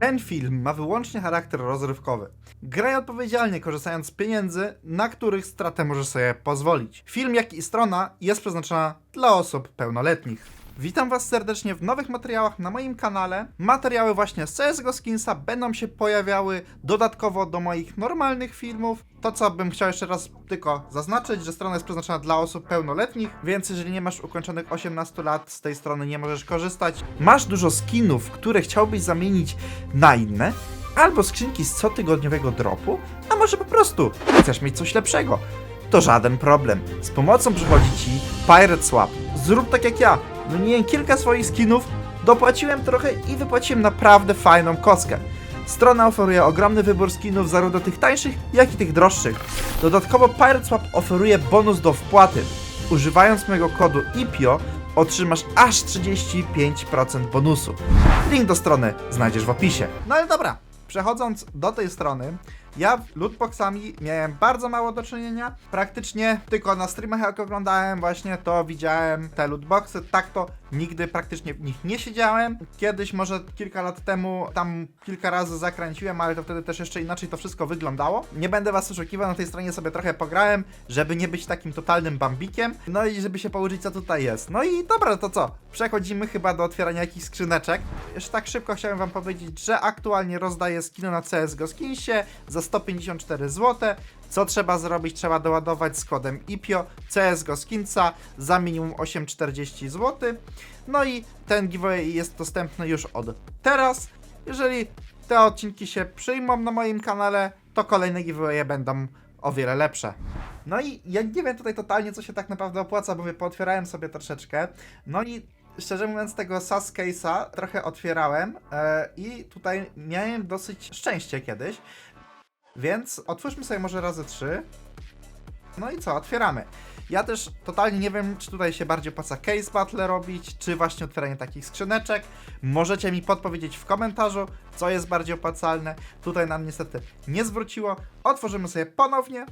Ten film ma wyłącznie charakter rozrywkowy. Graj odpowiedzialnie, korzystając z pieniędzy, na których stratę możesz sobie pozwolić. Film, jak i strona jest przeznaczona dla osób pełnoletnich. Witam Was serdecznie w nowych materiałach na moim kanale. Materiały właśnie z CSGO Skinsa będą się pojawiały dodatkowo do moich normalnych filmów. To, co bym chciał jeszcze raz tylko zaznaczyć, że strona jest przeznaczona dla osób pełnoletnich, więc jeżeli nie masz ukończonych 18 lat, z tej strony nie możesz korzystać. Masz dużo skinów, które chciałbyś zamienić na inne, albo skrzynki z cotygodniowego dropu, a może po prostu chcesz mieć coś lepszego. To żaden problem. Z pomocą przychodzi ci Pirate Swap. Zrób tak jak ja. Wymieniłem kilka swoich skinów, dopłaciłem trochę i wypłaciłem naprawdę fajną kostkę. Strona oferuje ogromny wybór skinów zarówno tych tańszych, jak i tych droższych. Dodatkowo Pirate Swap oferuje bonus do wpłaty. Używając mojego kodu IPIO otrzymasz aż 35% bonusu. Link do strony znajdziesz w opisie. No ale dobra, przechodząc do tej strony, ja lootboxami miałem bardzo mało do czynienia. Praktycznie tylko na streamach jak oglądałem właśnie to widziałem te lootboxy. Tak to nigdy praktycznie w nich nie siedziałem. Kiedyś może kilka lat temu tam kilka razy zakręciłem, ale to wtedy też jeszcze inaczej to wszystko wyglądało. Nie będę was oszukiwał, na tej stronie sobie trochę pograłem, żeby nie być takim totalnym bambikiem. No i żeby się pouczyć co tutaj jest. No i dobra, to co? Przechodzimy chyba do otwierania jakichś skrzyneczek. Jeszcze tak szybko chciałem wam powiedzieć, że aktualnie rozdaję skiny na CSGO Skinsie za 154 zł. Co trzeba zrobić? Trzeba doładować z kodem IPIO CSGO Skinsa za minimum 8,40 zł. No i ten giveaway jest dostępny już od teraz. Jeżeli te odcinki się przyjmą na moim kanale, to kolejne giveawaye będą o wiele lepsze. No i ja nie wiem tutaj totalnie, co się tak naprawdę opłaca, bo pootwierałem sobie troszeczkę. No i szczerze mówiąc, tego SAS Case'a trochę otwierałem e, i tutaj miałem dosyć szczęście kiedyś. Więc otwórzmy sobie może razy trzy. No i co, otwieramy. Ja też totalnie nie wiem, czy tutaj się bardziej opłaca case battle robić, czy właśnie otwieranie takich skrzyneczek. Możecie mi podpowiedzieć w komentarzu, co jest bardziej opłacalne. Tutaj nam niestety nie zwróciło. Otworzymy sobie ponownie.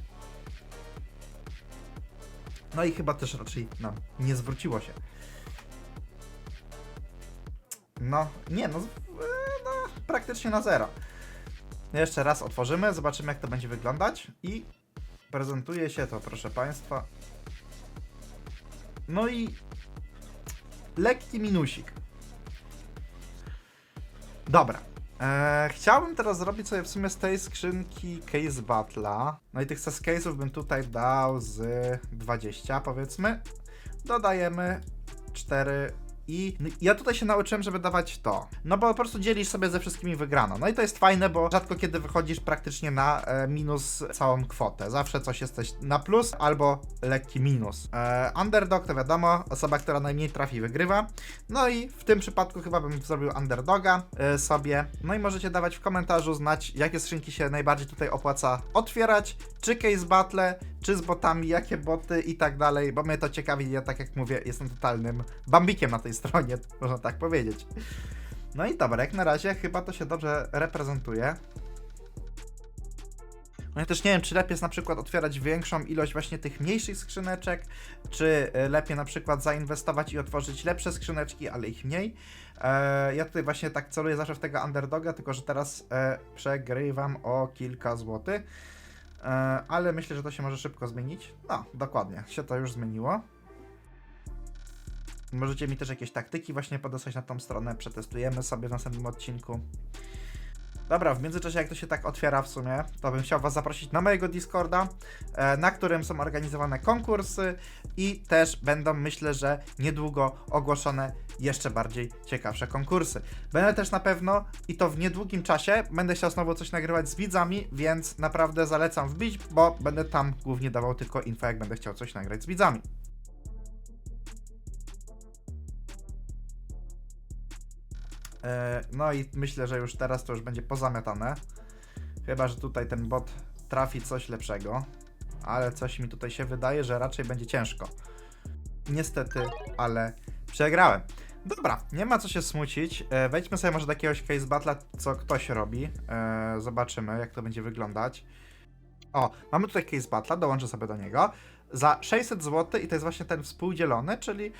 No i chyba też raczej nam nie zwróciło się. No, nie, no, z- no praktycznie na zero. Jeszcze raz otworzymy, zobaczymy jak to będzie wyglądać i prezentuje się to, proszę Państwa. No i lekki minusik. Dobra. Eee, chciałbym teraz zrobić sobie w sumie z tej skrzynki case battle'a. No i tych case'ów bym tutaj dał z 20 powiedzmy. Dodajemy 4 i ja tutaj się nauczyłem, żeby dawać to. No bo po prostu dzielisz sobie ze wszystkimi wygraną. No i to jest fajne, bo rzadko kiedy wychodzisz praktycznie na e, minus całą kwotę. Zawsze coś jesteś na plus albo lekki minus. E, underdog to wiadomo, osoba, która najmniej trafi, wygrywa. No i w tym przypadku chyba bym zrobił underdoga e, sobie. No i możecie dawać w komentarzu znać, jakie skrzynki się najbardziej tutaj opłaca otwierać, czy case battle, czy z botami, jakie boty i tak dalej, bo mnie to ciekawi, ja tak jak mówię, jestem totalnym bambikiem na tej stronie, można tak powiedzieć. No i dobra, jak na razie chyba to się dobrze reprezentuje. No ja też nie wiem, czy lepiej jest na przykład otwierać większą ilość właśnie tych mniejszych skrzyneczek, czy e, lepiej na przykład zainwestować i otworzyć lepsze skrzyneczki, ale ich mniej. E, ja tutaj właśnie tak celuję zawsze w tego underdoga, tylko że teraz e, przegrywam o kilka złotych. E, ale myślę, że to się może szybko zmienić. No, dokładnie, się to już zmieniło. Możecie mi też jakieś taktyki właśnie podesłać na tą stronę, przetestujemy sobie w następnym odcinku. Dobra, w międzyczasie jak to się tak otwiera w sumie, to bym chciał Was zaprosić na mojego Discorda, e, na którym są organizowane konkursy i też będą, myślę, że niedługo ogłoszone jeszcze bardziej ciekawsze konkursy. Będę też na pewno, i to w niedługim czasie, będę chciał znowu coś nagrywać z widzami, więc naprawdę zalecam wbić, bo będę tam głównie dawał tylko info, jak będę chciał coś nagrać z widzami. No i myślę, że już teraz to już będzie pozamiatane. Chyba, że tutaj ten bot trafi coś lepszego. Ale coś mi tutaj się wydaje, że raczej będzie ciężko. Niestety, ale przegrałem. Dobra, nie ma co się smucić. E, wejdźmy sobie może do jakiegoś case battle'a, co ktoś robi. E, zobaczymy, jak to będzie wyglądać. O, mamy tutaj case battle'a, dołączę sobie do niego. Za 600 zł i to jest właśnie ten współdzielony, czyli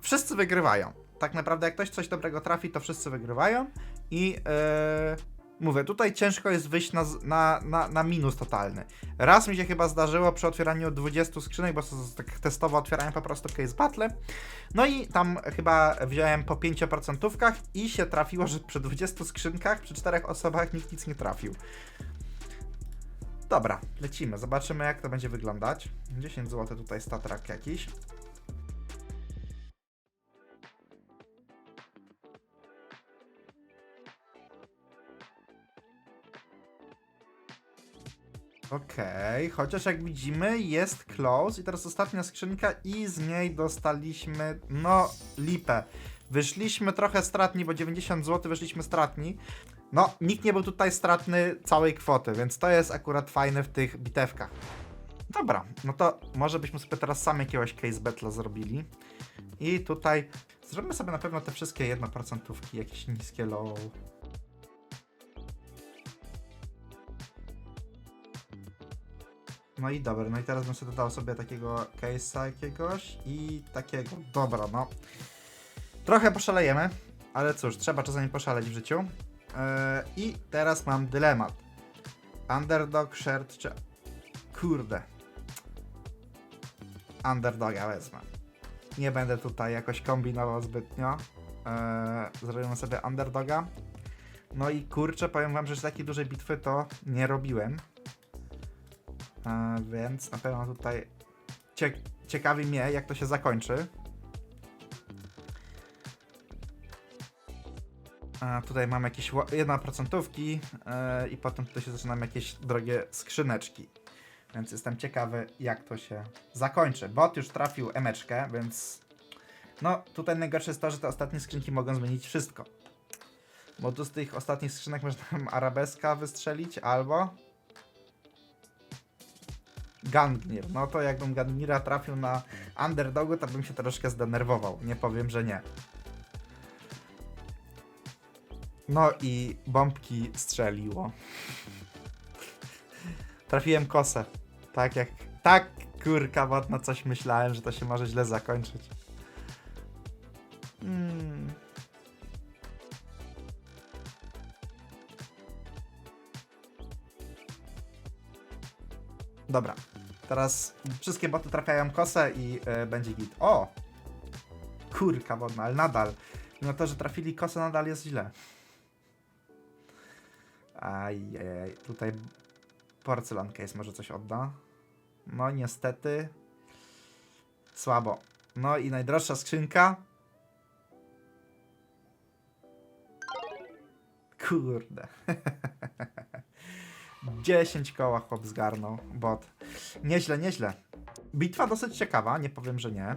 wszyscy wygrywają. Tak naprawdę, jak ktoś coś dobrego trafi, to wszyscy wygrywają. I e, mówię, tutaj ciężko jest wyjść na, na, na, na minus totalny. Raz mi się chyba zdarzyło przy otwieraniu 20 skrzynek, bo tak testowo otwierałem po prostu case battle. No i tam chyba wziąłem po 5% i się trafiło, że przy 20 skrzynkach, przy czterech osobach nikt nic nie trafił. Dobra, lecimy, zobaczymy jak to będzie wyglądać. 10 zł tutaj statrak jakiś. Okej, chociaż jak widzimy jest close i teraz ostatnia skrzynka i z niej dostaliśmy, no, lipę. Wyszliśmy trochę stratni, bo 90 zł wyszliśmy stratni. No, nikt nie był tutaj stratny całej kwoty, więc to jest akurat fajne w tych bitewkach. Dobra, no to może byśmy sobie teraz sami jakiegoś case battle zrobili. I tutaj zrobimy sobie na pewno te wszystkie 1% jakieś niskie low. No i dobra, no i teraz bym sobie dodał sobie takiego case'a jakiegoś i takiego. Dobra, no. Trochę poszalejemy, ale cóż, trzeba czasami poszaleć w życiu. Eee, I teraz mam dylemat. Underdog, shirt czy... Kurde. Underdoga wezmę. Nie będę tutaj jakoś kombinował zbytnio. Eee, zrobimy sobie underdoga. No i kurczę, powiem wam, że takiej dużej bitwy to nie robiłem. E, więc na pewno tutaj cie ciekawi mnie, jak to się zakończy. A tutaj mam jakieś ła- 1% e, i potem tutaj się zaczynam jakieś drogie skrzyneczki. Więc jestem ciekawy, jak to się zakończy. Bot już trafił emeczkę, więc no tutaj najgorsze jest to, że te ostatnie skrzynki mogą zmienić wszystko. Bo tu z tych ostatnich skrzynek można arabeska wystrzelić, albo Gangnir. No to jakbym Gangnira trafił na underdogu, to bym się troszkę zdenerwował. Nie powiem, że nie. No i bombki strzeliło. Trafiłem kosę. Tak jak... Tak, kurka coś myślałem, że to się może źle zakończyć. Hmm. Dobra. Teraz wszystkie boty trafiają kosę i e, będzie git. O! Kurka wodna, ale nadal. Mimo to, że trafili kosę, nadal jest źle. Ajajaj, tutaj porcelan case może coś odda. No niestety. Słabo. No i najdroższa skrzynka. Kurde. 10 koła chłop zgarnął, bot. Nieźle, nieźle. Bitwa dosyć ciekawa, nie powiem, że nie.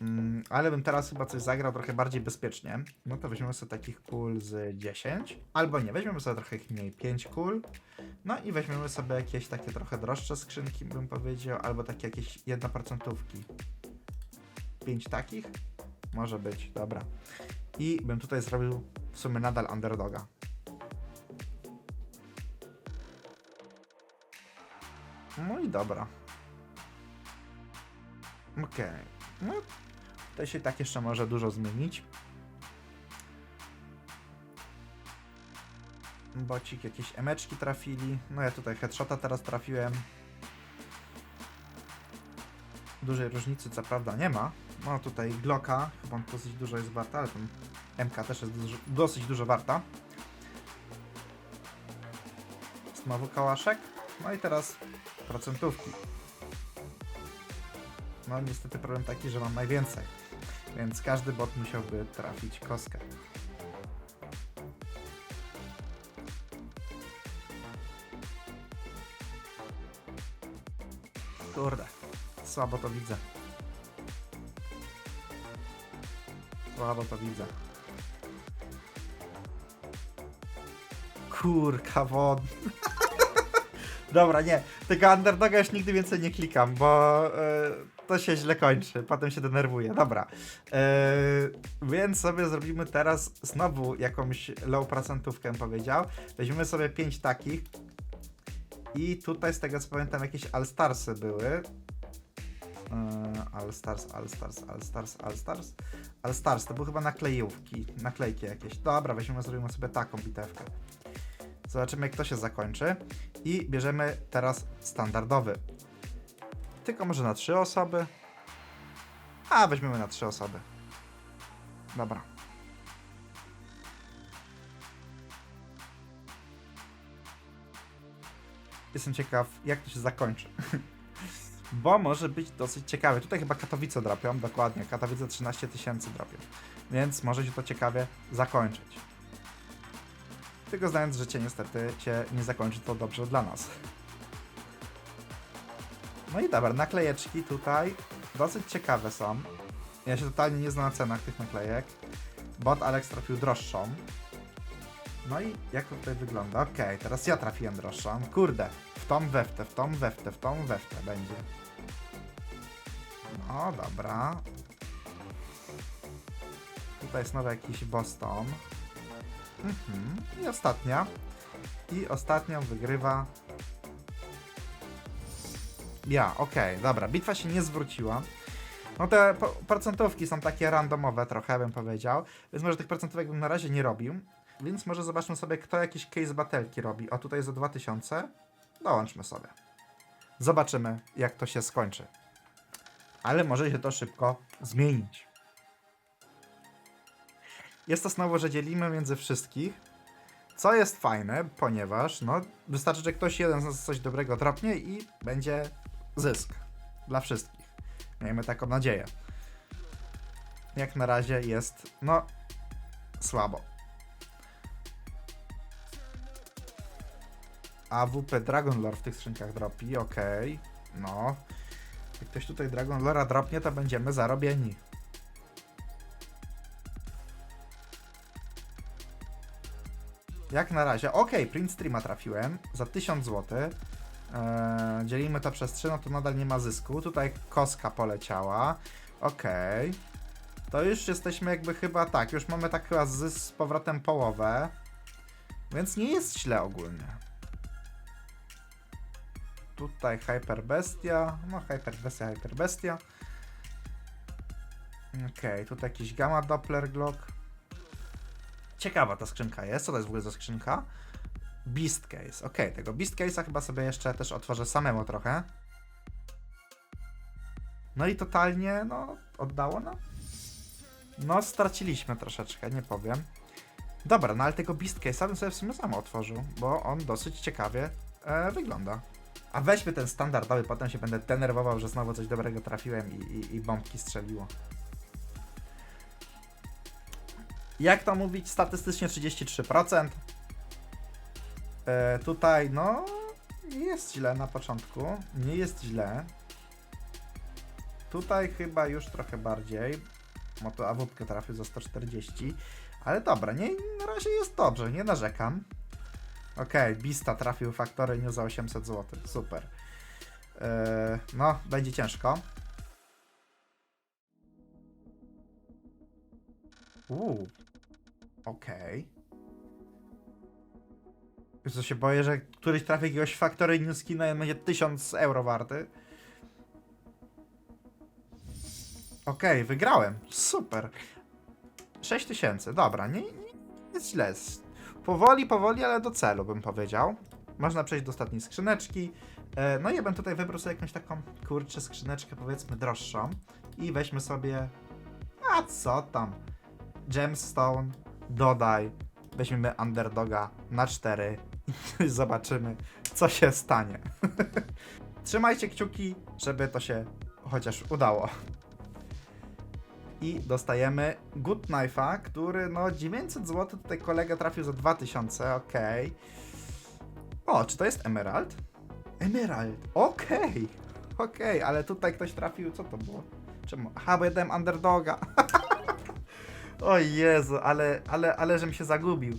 Mm, ale bym teraz chyba coś zagrał trochę bardziej bezpiecznie. No to weźmiemy sobie takich kul z 10. Albo nie, weźmiemy sobie trochę mniej, 5 kul. No i weźmiemy sobie jakieś takie trochę droższe skrzynki, bym powiedział, albo takie jakieś 1%. 5 takich? Może być, dobra. I bym tutaj zrobił w sumie nadal underdoga. No i dobra. Okej. No, to się tak jeszcze może dużo zmienić. Bocik, jakieś emeczki trafili. No ja tutaj headshota teraz trafiłem. Dużej różnicy co prawda nie ma. No tutaj Glocka, chyba on dosyć dużo jest warta, ale ten MK też jest dosyć dużo warta. Znowu kałaszek. No i teraz procentówki. No niestety problem taki, że mam najwięcej. Więc każdy bot musiałby trafić kostkę. Kurde, słabo to widzę. Słabo to widzę. Kurka wodna. Dobra, nie. Tego underdoga już nigdy więcej nie klikam, bo e, to się źle kończy. Potem się denerwuję. Dobra. E, więc sobie zrobimy teraz znowu jakąś low procentówkę, powiedział. Weźmiemy sobie 5 takich. I tutaj z tego co pamiętam jakieś All Starsy były. E, All Stars, All Stars, All Stars, All Stars. All Stars, to były chyba naklejówki, naklejki jakieś. Dobra, weźmiemy, zrobimy sobie taką bitewkę. Zobaczymy, jak to się zakończy. I bierzemy teraz standardowy. Tylko może na trzy osoby. A, weźmiemy na trzy osoby. Dobra. Jestem ciekaw, jak to się zakończy. Bo może być dosyć ciekawe. Tutaj chyba Katowice dropią, dokładnie. Katowice 13 tysięcy dropią. Więc może się to ciekawie zakończyć. Tylko znając życie, niestety się nie zakończy to dobrze dla nas. No i dobra, naklejeczki tutaj dosyć ciekawe są. Ja się totalnie nie znam na cenach tych naklejek. Bot Alex trafił droższą. No i jak to tutaj wygląda? Okej, teraz ja trafiłem droższą. Kurde, w tą, we w tą, we w tą, we w tę będzie. No, dobra. Tutaj jest nowy jakiś Boston. Mhm. I ostatnia. I ostatnią wygrywa. Ja, okej, dobra. Bitwa się nie zwróciła. No te po- procentówki są takie randomowe trochę, bym powiedział. Więc może tych procentówek bym na razie nie robił. Więc może zobaczmy sobie, kto jakieś case batelki robi. O, tutaj za 2000. Dołączmy sobie. Zobaczymy, jak to się skończy. Ale może się to szybko zmienić. Jest to znowu, że dzielimy między wszystkich. Co jest fajne, ponieważ no, wystarczy, że ktoś jeden z nas coś dobrego dropnie i będzie zysk dla wszystkich. Miejmy taką nadzieję. Jak na razie jest, no, słabo. AWP Dragon Lore w tych skrzynkach dropi, okej. No. Jak ktoś tutaj Dragon Lora dropnie, to będziemy zarobieni. Jak na razie, okej, print streama trafiłem za 1000 zł. Eee, dzielimy to przez 3, no to nadal nie ma zysku. Tutaj koska poleciała. Okej. To już jesteśmy jakby chyba tak, już mamy tak chyba zysk z powrotem połowę. Więc nie jest źle ogólnie. Tutaj Hyperbestia. No, Hyperbestia, Hyperbestia. Okej, tutaj jakiś Gamma Doppler Glock. Ciekawa ta skrzynka jest. Co to jest w ogóle za skrzynka? Beast Case. Okej, tego Beast Case'a chyba sobie jeszcze też otworzę samemu trochę. No i totalnie, no, oddało nam. No, straciliśmy troszeczkę, nie powiem. Dobra, no ale tego Beast Case'a bym sobie w sumie sam otworzył, bo on dosyć ciekawie e, wygląda. A weźmy ten standardowy, potem się będę denerwował, że znowu coś dobrego trafiłem i, i, i bombki strzeliło. Jak to mówić? Statystycznie 33%. E, tutaj, no, nie jest źle na początku. Nie jest źle. Tutaj chyba już trochę bardziej. No to AWP trafił za 140. Ale dobra, nie, na razie jest dobrze, nie narzekam. Okej, Bista trafił Factory New za 800 zł. Super. E, no, będzie ciężko. Uuu. Okej. Wiesz co się boję, że któryś trafi jakiegoś Factory New skina i będzie 1000 euro warty. Okej, wygrałem. Super. 6000, dobra, nie, nie jest źle. Powoli, powoli, ale do celu bym powiedział. Można przejść do ostatniej skrzyneczki. E, No i ja bym tutaj wybrał sobie jakąś taką, kurczę, skrzyneczkę powiedzmy droższą. I weźmy sobie, a co tam, Gemstone, dodaj, weźmiemy Underdoga na 4 i zobaczymy, co się stanie. Trzymajcie kciuki, żeby to się chociaż udało. I dostajemy Good Knife'a, który no 900 zł tutaj kolega trafił za 2000, okej. O, czy to jest Emerald? Emerald, okej, okej, ale tutaj ktoś trafił, co to było? Czemu? Aha, bo ja dałem Underdoga. o Jezu, ale, ale, ale żem się zagubił.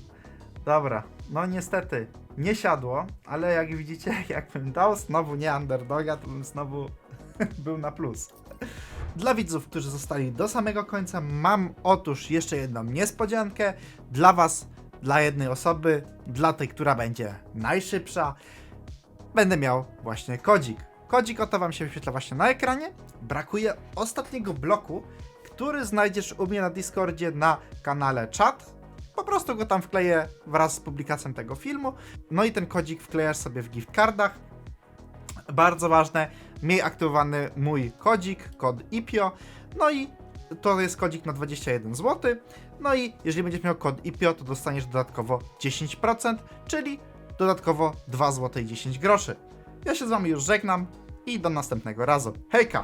Dobra, no niestety, nie siadło, ale jak widzicie, jakbym dał znowu nie Underdoga, to bym znowu był na plus. Dla widzów, którzy zostali do samego końca, mam otóż jeszcze jedną niespodziankę dla Was, dla jednej osoby, dla tej, która będzie najszybsza. Będę miał właśnie kodzik. Kodzik oto wam się wyświetla właśnie na ekranie. Brakuje ostatniego bloku, który znajdziesz u mnie na Discordzie na kanale czat. Po prostu go tam wkleję wraz z publikacją tego filmu. No i ten kodzik wklejasz sobie w gift cardach. Bardzo ważne, miej aktywowany mój kodzik, kod IPIO. No i to jest kodzik na 21 zł. No i jeżeli będziesz miał kod IPIO, to dostaniesz dodatkowo 10%, czyli dodatkowo 2 zł i 10 groszy. Ja się z wami już żegnam i do następnego razu. Hejka!